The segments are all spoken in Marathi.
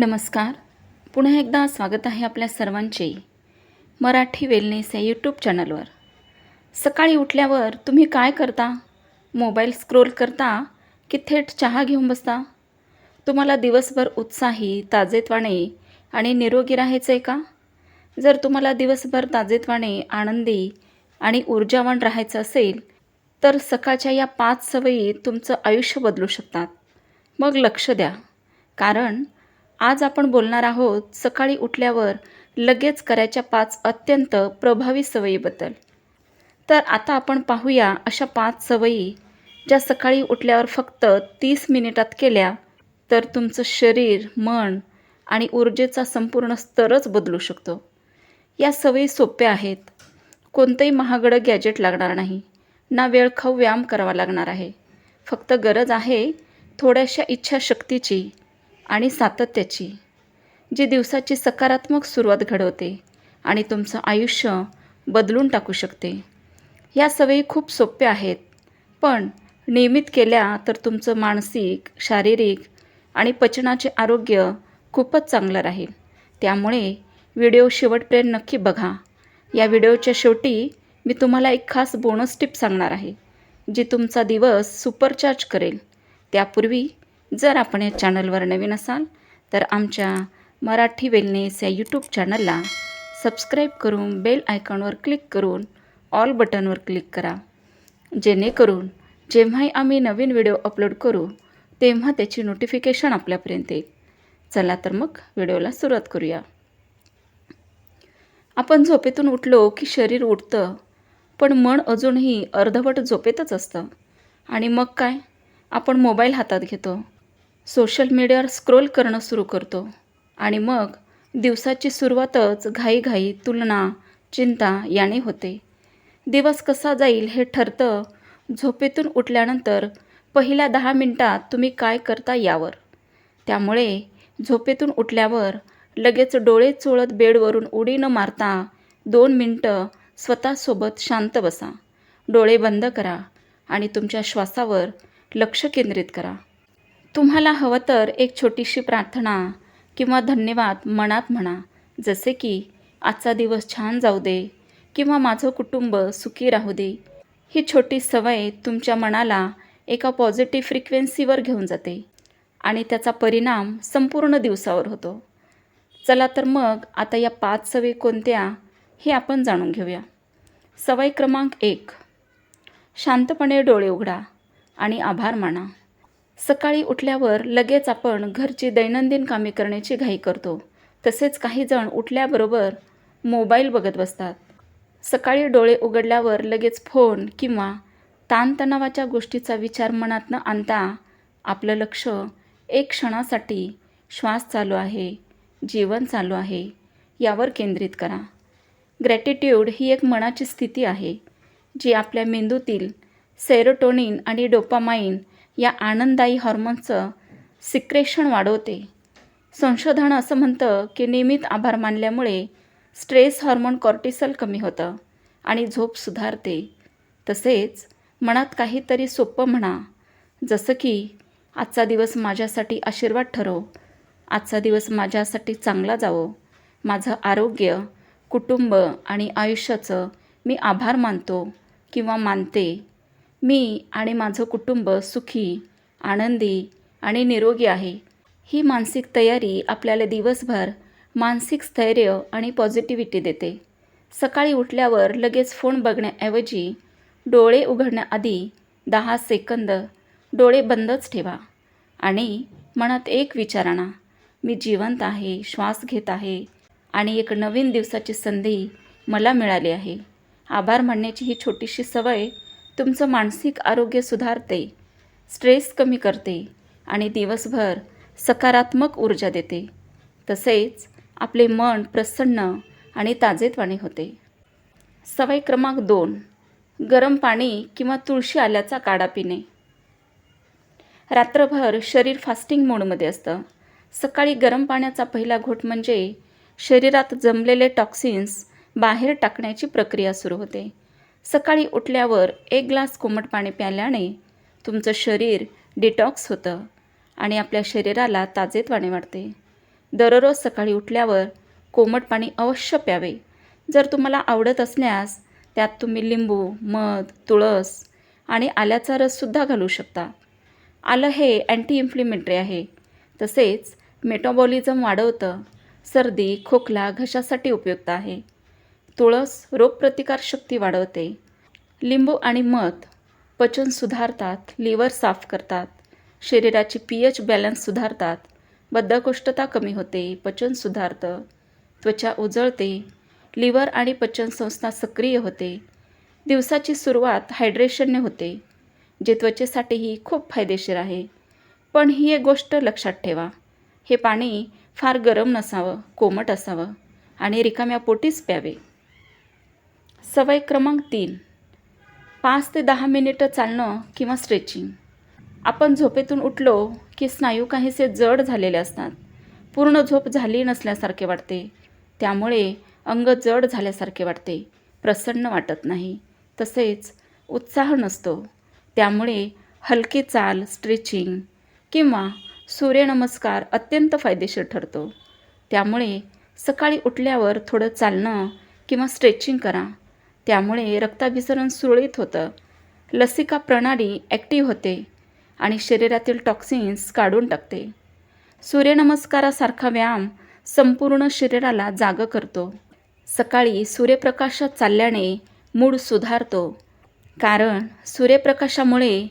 नमस्कार. पुन्हा एकदा स्वागत आहे आपल्या सर्वांचे मराठी वेलनेस या यूट्यूब चॅनलवर सकाळी उठल्यावर तुम्ही काय करता? मोबाईल स्क्रोल करता की थेट चहा घेऊन बसता? तुम्हाला दिवसभर उत्साही ताजेतवाने आणि निरोगी राहायचं आहे का? जर तुम्हाला दिवसभर ताजेतवाने आनंदी आणि ऊर्जावान राहायचं असेल तर सकाळच्या या पाच सवयी तुमचं आयुष्य बदलू शकतात. मग लक्ष द्या. कारण आज आपण बोलणार आहोत सकाळी उठल्यावर लगेच करायच्या पाच अत्यंत प्रभावी सवयीबद्दल. तर आता आपण पाहूया अशा पाच सवयी ज्या सकाळी उठल्यावर फक्त तीस मिनिटात केल्या तर तुमचं शरीर मन आणि ऊर्जेचा संपूर्ण स्तरच बदलू शकतो. या सवयी सोप्या आहेत. कोणतंही महागडं गॅजेट लागणार नाही. ना वेळखाऊ व्यायाम करावा लागणार आहे. फक्त गरज आहे थोड्याशा इच्छाशक्तीची आणि सातत्याची जी दिवसाची सकारात्मक सुरुवात घडवते आणि तुमचं आयुष्य बदलून टाकू शकते. या सवयी खूप सोप्या आहेत पण नियमित केल्या तर तुमचं मानसिक शारीरिक आणि पचनाचे आरोग्य खूपच चांगलं राहील. त्यामुळे व्हिडिओ शेवटपर्यंत नक्की बघा. या व्हिडिओच्या शेवटी मी तुम्हाला एक खास बोनस टिप सांगणार आहे जी तुमचा दिवस सुपरचार्ज करेल. त्यापूर्वी जर आपण या चॅनलवर नवीन असाल तर आमच्या मराठी वेलनेस या यूट्यूब चॅनलला सबस्क्राईब करून बेल आयकॉनवर क्लिक करून ऑल बटनवर क्लिक करा. जेणेकरून जेव्हाही आम्ही नवीन व्हिडिओ अपलोड करू तेव्हा त्याची नोटिफिकेशन आपल्यापर्यंत येईल. चला तर मग व्हिडिओला सुरुवात करूया. आपण झोपेतून उठलो की शरीर उठतं पण मन अजूनही अर्धवट झोपेतच असतं. आणि मग काय? आपण मोबाईल हातात घेतो. सोशल मीडियावर स्क्रोल करणं सुरू करतो. आणि मग दिवसाची सुरुवातच घाईघाई तुलना चिंता याने होते. दिवस कसा जाईल हे ठरतं. झोपेतून उठल्यानंतर पहिल्या दहा मिनटात तुम्ही काय करता यावर. त्यामुळे झोपेतून उठल्यावर लगेच डोळे चोळत बेडवरून उडी न मारता दोन मिनटं स्वतःसोबत शांत बसा. डोळे बंद करा आणि तुमच्या श्वासावर लक्ष केंद्रित करा. तुम्हाला हवं तर एक छोटीशी प्रार्थना किंवा धन्यवाद मनात म्हणा. जसे की आजचा दिवस छान जाऊ दे किंवा माझं कुटुंब सुखी राहू दे. ही छोटी सवय तुमच्या मनाला एका पॉझिटिव्ह फ्रिक्वेन्सीवर घेऊन जाते आणि त्याचा परिणाम संपूर्ण दिवसावर होतो. चला तर मग आता या पाच सवयी कोणत्या हे आपण जाणून घेऊया. सवय क्रमांक एक. शांतपणे डोळे उघडा आणि आभार माना. सकाळी उठल्यावर लगेच आपण घरची दैनंदिन कामे करण्याची घाई करतो. तसेच काही जण उठल्याबरोबर मोबाईल बघत बसतात. सकाळी डोळे उघडल्यावर लगेच फोन किंवा ताणतणावाच्या गोष्टीचा विचार मनात न आणता आपलं लक्ष एक क्षणासाठी श्वास चालू आहे जीवन चालू आहे यावर केंद्रित करा. ग्रॅटिट्यूड ही एक मनाची स्थिती आहे जी आपल्या मेंदूतील सेरोटोनिन आणि डोपामाइन या आनंददायी हॉर्मोनचं सिक्रेशन वाढवते. संशोधन असं म्हणतं की नियमित आभार मानल्यामुळे स्ट्रेस हॉर्मोन कॉर्टिसल कमी होतं आणि झोप सुधारते. तसेच मनात काहीतरी सोपं म्हणा जसं की आजचा दिवस माझ्यासाठी आशीर्वाद ठरो आजचा दिवस माझ्यासाठी चांगला जावो माझं आरोग्य कुटुंब आणि आयुष्याचं मी आभार मानतो किंवा मानते मी आणि माझं कुटुंब सुखी आनंदी आणि निरोगी आहे. ही मानसिक तयारी आपल्याला दिवसभर मानसिक स्थैर्य आणि पॉझिटिव्हिटी देते. सकाळी उठल्यावर लगेच फोन बघण्याऐवजी डोळे उघडण्याआधी दहा सेकंद डोळे बंदच ठेवा आणि मनात एक विचार आणा. मी जिवंत आहे श्वास घेत आहे आणि एक नवीन दिवसाची संधी मला मिळाली आहे. आभार मानण्याची ही छोटीशी सवय तुमचं मानसिक आरोग्य सुधारते स्ट्रेस कमी करते आणि दिवसभर सकारात्मक ऊर्जा देते. तसेच आपले मन प्रसन्न आणि ताजेतवाने होते. सवय क्रमांक दोन गरम पाणी किंवा तुळशी आल्याचा काढा पिणे. रात्रभर शरीर फास्टिंग मोडमध्ये असतं. सकाळी गरम पाण्याचा पहिला घोट म्हणजे शरीरात जमलेले टॉक्सिन्स बाहेर टाकण्याची प्रक्रिया सुरू होते. सकाळी उठल्यावर एक ग्लास कोमट पाणी प्यायल्याने तुमचं शरीर डिटॉक्स होतं आणि आपल्या शरीराला ताजेतवाने वाटते दररोज सकाळी उठल्यावर कोमट पाणी अवश्य प्यावे. जर तुम्हाला आवडत असल्यास त्यात तुम्ही लिंबू मध तुळस आणि आल्याचा रससुद्धा घालू शकता. आलं हे अँटी इन्फ्लिमेटरी आहे. तसेच मेटाबॉलिझम वाढवतं. सर्दी खोकला घशासाठी उपयुक्त आहे. तुळस रोगप्रतिकारशक्ती वाढवते. लिंबू आणि मध पचन सुधारतात लिव्हर साफ करतात. शरीराची पी एच बॅलन्स सुधारतात. बद्धकोष्ठता कमी होते पचन सुधारतं. त्वचा उजळते लिव्हर आणि पचनसंस्था सक्रिय होते. दिवसाची सुरुवात हायड्रेशनने होते जे त्वचेसाठीही खूप फायदेशीर आहे. पण ही एक गोष्ट लक्षात ठेवा. हे पाणी फार गरम नसावं कोमट असावं आणि रिकाम्या पोटीच प्यावे. सवय क्रमांक तीन. पाच ते दहा मिनिटं चालणं किंवा स्ट्रेचिंग आपण झोपेतून उठलो की स्नायू काहीसे जड झालेले असतात. पूर्ण झोप झाली नसल्यासारखे वाटते. त्यामुळे अंग जड झाल्यासारखे वाटते. प्रसन्न वाटत नाही. तसेच उत्साह नसतो. त्यामुळे हलकी चाल स्ट्रेचिंग किंवा सूर्यनमस्कार अत्यंत फायदेशीर ठरतो. त्यामुळे सकाळी उठल्यावर थोडं चालणं किंवा स्ट्रेचिंग करा. त्यामुळे रक्ताभिसरण सुरळीत होतं. लसिका प्रणाली ॲक्टिव्ह होते आणि शरीरातील टॉक्सिन्स काढून टाकते. सूर्यनमस्कारासारखा व्यायाम संपूर्ण शरीराला जागं करतो. सकाळी सूर्यप्रकाशात चालल्याने मूड सुधारतो कारण सूर्यप्रकाशामुळे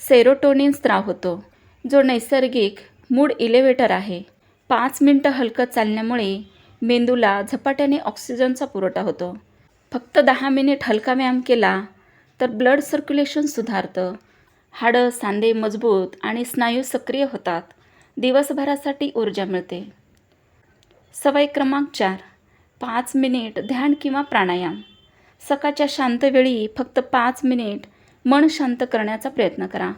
सेरोटोनिन स्त्राव होतो जो नैसर्गिक मूड इलेव्हेटर आहे. पाच मिनटं हलकं चालण्यामुळे मेंदूला झपाट्याने ऑक्सिजनचा पुरवठा होतो. फक्त दहा मिनिट हलका व्यायाम केला तर ब्लड सर्क्युलेशन सुधारतं. हाडं सांधे मजबूत आणि स्नायू सक्रिय होतात. दिवसभरासाठी ऊर्जा मिळते. सवय क्रमांक चार पाच मिनिट ध्यान किंवा प्राणायाम. सकाळच्या शांत वेळी फक्त पाच मिनिट मन शांत करण्याचा प्रयत्न करा.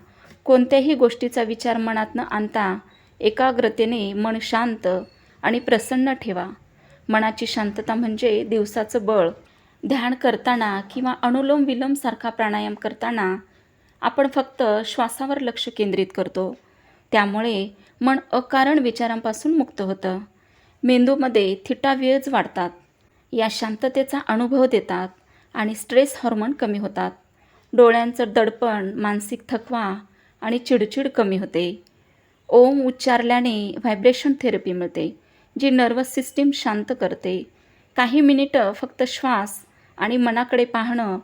कोणत्याही गोष्टीचा विचार मनात न आणता एकाग्रतेने मन शांत आणि प्रसन्न ठेवा. मनाची शांतता म्हणजे दिवसाचं बळ. ध्यान करताना किंवा अनुलोम विलोमसारखा प्राणायाम करताना आपण फक्त श्वासावर लक्ष केंद्रित करतो. त्यामुळे मन अकारण विचारांपासून मुक्त होतं. मेंदूमध्ये थिटा वेज वाढतात. या शांततेचा अनुभव देतात आणि स्ट्रेस हॉर्मोन कमी होतात. डोळ्यांचं दडपण मानसिक थकवा आणि चिडचिड कमी होते. ओम उच्चारल्याने व्हायब्रेशन थेरपी मिळते जी नर्वस सिस्टीम शांत करते. काही मिनिटं फक्त श्वास आणि मनाकडे पाहणं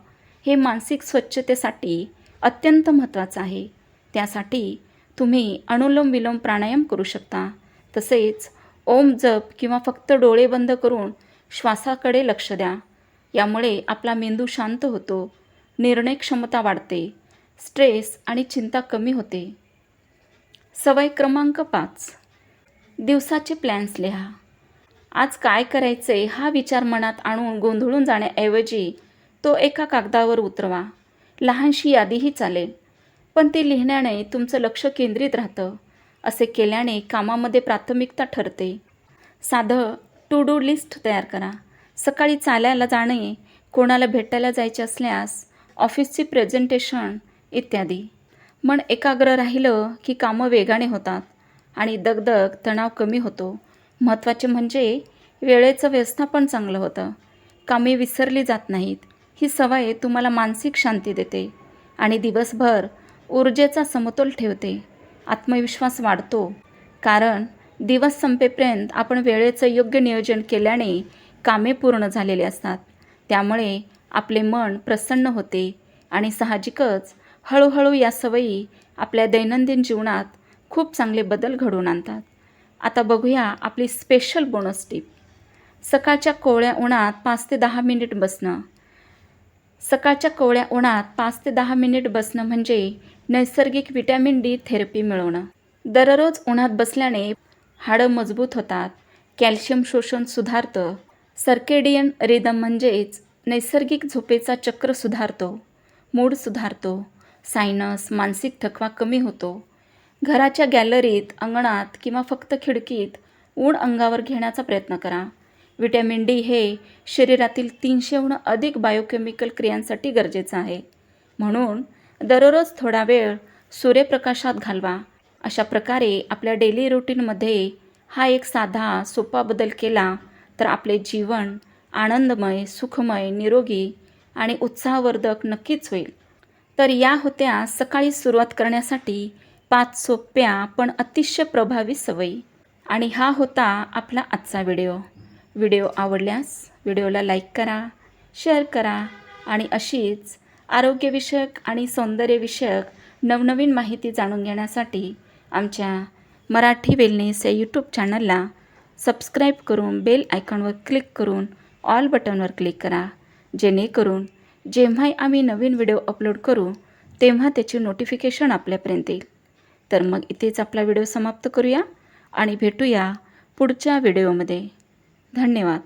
हे मानसिक स्वच्छतेसाठी अत्यंत महत्त्वाचं आहे. त्यासाठी तुम्ही अनुलोम विलोम प्राणायाम करू शकता. तसेच ओम जप किंवा फक्त डोळे बंद करून श्वासाकडे लक्ष द्या. यामुळे आपला मेंदू शांत होतो. निर्णय क्षमता वाढते. स्ट्रेस आणि चिंता कमी होते. सवय क्रमांक पाच. दिवसाचे प्लॅन्स लिहा. आज काय करायचे हा विचार मनात आणून गोंधळून जाण्याऐवजी तो एका कागदावर उतरवा. लहानशी यादीही चालेल. पण ती लिहिण्याने तुमचं लक्ष केंद्रित राहतं असे केल्याने कामामध्ये प्राथमिकता ठरते. साधं टू डू लिस्ट तयार करा. सकाळी चालायला जाणे कोणाला भेटायला जायचे असल्यास ऑफिसची प्रेझेंटेशन इत्यादी. मन एकाग्र राहिलं की कामं वेगाने होतात आणि दगदग तणाव कमी होतो. महत्त्वाचे म्हणजे वेळेचं व्यवस्थापन चांगलं होतं. कामे विसरली जात नाहीत. ही सवय तुम्हाला मानसिक शांती देते आणि दिवसभर ऊर्जेचा समतोल ठेवते. आत्मविश्वास वाढतो. कारण दिवस संपेपर्यंत आपण वेळेचं योग्य नियोजन केल्याने कामे पूर्ण झालेली असतात. त्यामुळे आपले मन प्रसन्न होते आणि साहजिकच हळूहळू या सवयी आपल्या दैनंदिन जीवनात खूप चांगले बदल घडवून आणतात. आता बघूया आपली स्पेशल बोनस टीप सकाळच्या कोवळ्या उन्हात पाच ते दहा मिनिट बसणं. सकाळच्या कोवळ्या उन्हात पाच ते दहा मिनिट बसणं म्हणजे नैसर्गिक विटॅमिन डी थेरपी मिळवणं. दररोज उन्हात बसल्याने हाडं मजबूत होतात कॅल्शियम शोषण सुधारतं सर्केडियन रिदम म्हणजेच नैसर्गिक झोपेचा चक्र सुधारतो मूड सुधारतो सायनस मानसिक थकवा कमी होतो घराच्या गॅलरीत अंगणात किंवा फक्त खिडकीत ऊन अंगावर घेण्याचा प्रयत्न करा. विटॅमिन डी हे शरीरातील तीनशेहून अधिक बायोकेमिकल क्रियांसाठी गरजेचं आहे. म्हणून दररोज थोडा वेळ सूर्यप्रकाशात घालवा. अशा प्रकारे आपल्या डेली रुटीनमध्ये हा एक साधा सोपा बदल केला तर आपले जीवन आनंदमय सुखमय निरोगी आणि उत्साहवर्धक नक्कीच होईल. तर या होत्या सकाळी सुरुवात करण्यासाठी पाच सोप्या पण अतिशय प्रभावी सवयी. आणि हा होता आपला आजचा व्हिडिओ. व्हिडिओ आवडल्यास व्हिडिओला लाईक करा शेअर करा आणि अशीच आरोग्यविषयक आणि सौंदर्यविषयक नवनवीन माहिती जाणून घेण्यासाठी आमच्या मराठी वेलनेस या यूट्यूब चॅनलला सबस्क्राईब करून बेल आयकॉनवर क्लिक करून ऑल बटनवर क्लिक करा. जेणेकरून जेव्हाही आम्ही नवीन व्हिडिओ अपलोड करू तेव्हा त्याची नोटिफिकेशन आपल्यापर्यंत येईल. तर मग इथेच आपला व्हिडिओ समाप्त करूया आणि भेटूया पुढच्या व्हिडिओमध्ये. धन्यवाद.